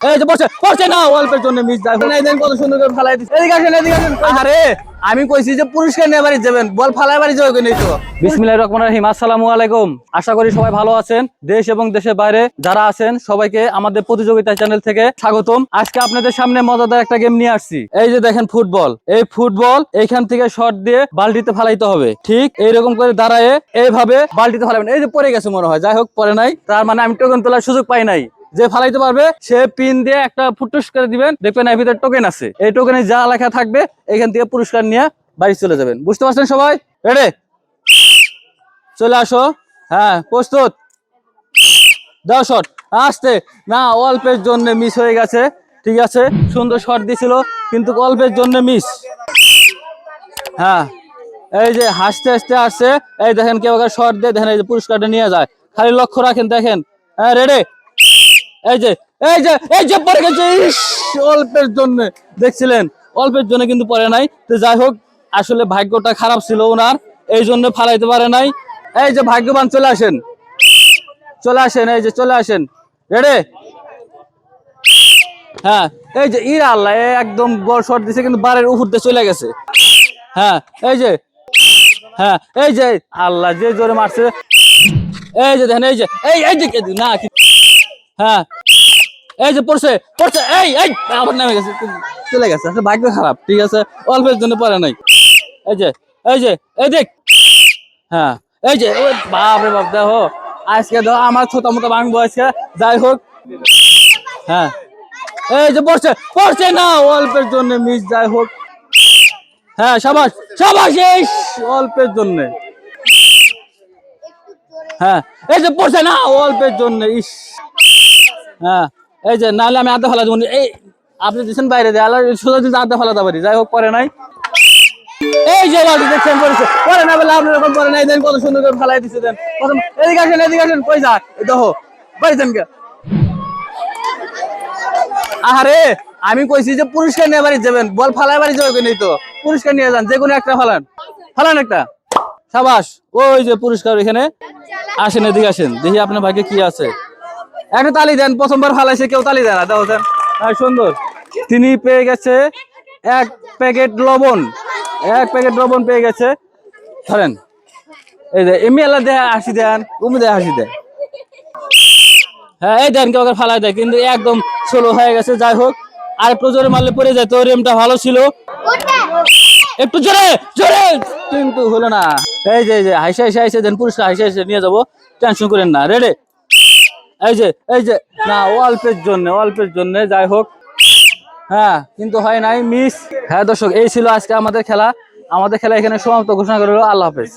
এই যে বসে বসে না অল্পের জন্য মিস যায়। না দেন কত সুন্দর করে ফালাই দিচ্ছে এদিকে আসেন এদিকে আসেন। আরে আমি কইছি যে পুরস্কার নিয়ে বাড়ি যাবেন। বল ফালাই বাড়ি যাবে নেই তো। বিসমিল্লাহির রহমানির রহিম। আসসালামু আলাইকুম। আশা করি সবাই ভালো আছেন। দেশ এবং দেশের বাইরে যারা আছেন সবাইকে আমাদের প্রতিযোগিতা চ্যানেল থেকে স্বাগতম। আজকে আপনাদের সামনে মজাদার একটা গেম নিয়ে আসছি। এই যে দেখেন ফুটবল এই ফুটবল এইখান থেকে শট দিয়ে বালতিতে ফালাইতে হবে। ঠিক এইরকম করে দাঁড়ায় এইভাবে বালতিতে ফালাবেন। এই যে পড়ে গেছে মনে হয়। যাই হোক পরে নাই। তার মানে আমি টোকেন তোলার সুযোগ পাই নাই। যে ফালাইতে পারবে, সে পিন দিয়ে একটা ফুটুস করে দিবেন। দেখবেন এর ভিতরে টোকেন আছে। এই টোকেনে যা লেখা থাকবে, এখান থেকে পুরস্কার নিয়ে বাড়ি চলে যাবেন। বুঝতে পারছেন সবাই? রেডে চলে আসো। হ্যাঁ প্রস্তুত। দাও শট আসতে। না, অল্পের জন্য মিস হয়ে গেছে। ঠিক আছে? সুন্দর শট দিছিল, কিন্তু অল্পের জন্য মিস হ্যাঁ। এই যে হাসতে হাসতে আসছে। এই দেখেন কেউ শর্ট দিয়ে দেখেন, এই যে পুরস্কারটা নিয়ে যায়। খালি লক্ষ্য রাখেন, দেখেন। হ্যাঁ রেডি এই যে এই যে এই যে পড়ে গেছে অল্পের জন্য। দেখছিলেন? অল্পের জন্য কিন্তু পড়ে নাই। তো যাই হোক, আসলে ভাগ্যটা খারাপ ছিল ওনার, এই জন্য ফালাইতে পারে নাই। এই যে ভাগ্যবান, চলে আসেন। চলে আসেন, এই যে চলে আসেন। রেডি হ্যাঁ এই যে ইরা আল্লাহ একদম বড় শট দিছে, কিন্তু বারের উপর দিয়ে চলে গেছে। হ্যাঁ এই যে হ্যাঁ এই যে, আল্লাহ যে জোরে মারছে। এই যে দেখেন, এই যে, এই এই দিকে না হ্যাঁ এই যে পড়ছে পড়ছে, এই এই, আবার নেমে গেছে। চলে গেছে আসলে ভাগ্য খারাপ, ঠিক আছে, অল্পের জন্য পড়ে নাই। এই যে এই যে, এই দেখ। হ্যাঁ এই যে বাপ রে বাপ, দেখো, আজকে দেখো আমার ছোট মোটো ভাঙবো আজকে, যাই হোক। হ্যাঁ এই যে পড়ছে পড়ছে না, অল্পের জন্য মিস যাই হোক। হ্যাঁ সাবাস সাবাস, এই অল্পের জন্য। হ্যাঁ এই যে পড়ছে না, অল্পের জন্য, ইস। হ্যাঁ এই যে, নাহলে আমি আধা ফেলা দেবো এই, আপনি দিচ্ছেন বাইরে দেয়, আল্লাহ সোজা দিতে আধা ফেলাতে পারি, যাই হোক, পরে নাই। এই যে বাড়ি দেখছেন পড়েছে পরে না বলে আপনি এরকম পরে নাই, দেন কত সুন্দর করে ফেলাই দিচ্ছে দেন। প্রথম এদিকে আসেন এদিকে আসেন, কই যা দেখো, বাড়ি দেন কে আরে আমি কইছি যে পুরস্কার নিয়ে বাড়ি যাবেন, বল ফালাই বাড়ি যাবে নেই তো? পুরস্কার নিয়ে যান, যে কোনো একটা ফালান। ফালান একটা। সাবাস, ওই যে পুরস্কার এখানে। আসেন, এদিকে আসেন, দেখি আপনার ভাগ্যে কি আছে। একটা তালি দেন, প্রথমবার ফালাইছে, কেউ তালি দেন দাও দেন হ্যাঁ সুন্দর। তিনি পেয়ে গেছে এক প্যাকেট লবণ, এক প্যাকেট লবণ পেয়ে গেছে। ধরেন, এই যে, এমনি আল্লাহ দেয়, হাসি দেন উমি দেয়, হাসি দেয়। হ্যাঁ এই দেন, কেউ ফালাই দেয়, কিন্তু একদম স্লো হয়ে গেছে, যাই হোক। আর একটু জোরে মারলে পড়ে যায়, তো রেমটা ভালো ছিল। একটু জোরে জোরে, কিন্তু হলো না। এই যে, হাইসে হাইসে হাইসে দেন, পুরস্কার, হাইসে হাইসে নিয়ে যাব। টেনশন করেন না, রেডি? এই যে এই যে, না, অল্পের জন্য অল্পের জন্য, যাই হোক। হ্যাঁ কিন্তু হয় নাই মিস হ্যাঁ দর্শক, এই ছিল আজকে আমাদের খেলা। আমাদের খেলা এখানে সমাপ্ত, ঘোষণা করল আল্লাহ হাফেজ।